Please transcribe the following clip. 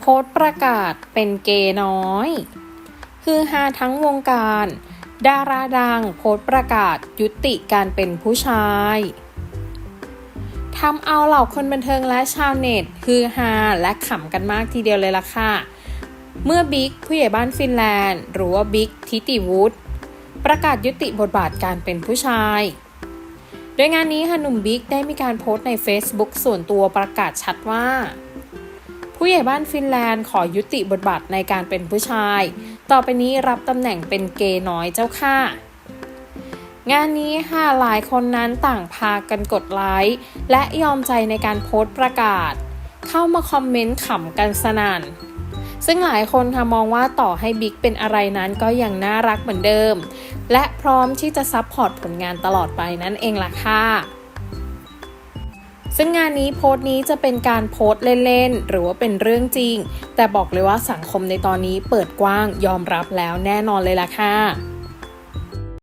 โพสต์ประกาศเป็นเกย์น้อย คือฮาทั้งวงการ ดาราดังโพสต์ประกาศยุติการเป็นผู้ชายทำเอาเหล่าคนบันเทิงและชาวเน็ตฮือฮาและขำกันมากทีเดียวเลยล่ะค่ะ เมื่อบิ๊กผู้ใหญ่บ้านฟินแลนด์ หรือว่าบิ๊กทิติวุฒิประกาศยุติบทบาทการเป็นผู้ชาย โดยงานนี้ค่ะหนุ่มบิ๊กได้มีการโพสต์ใน Facebook ส่วนตัวประกาศชัดว่า ผู้ใหญ่บ้านฟินแลนด์ขอยุติบทบาทในการเป็นผู้ชาย ต่อไปนี้รับตำแหน่งเป็นเกย์น้อยเจ้าค่ะ งานนี้ค่ะหลายคนนั้นต่างพากันกดไลค์และยอมใจในการโพสต์ประกาศ เข้ามาคอมเมนต์ขำกันสนั่นซึ่งหลายคนค่ะมองว่าต่อให้บิ๊กเป็นอะไรนั้นก็ยังน่ารักเหมือนเดิม และพร้อมที่จะซัพพอร์ตผลงานตลอดไปนั่นเองล่ะค่ะ ซึ่งงานนี้โพสต์นี้จะเป็นการโพสต์เล่นๆ หรือว่าเป็นเรื่องจริง แต่บอกเลยว่าสังคมในตอนนี้เปิดกว้างยอมรับแล้วแน่นอนเลยล่ะค่ะ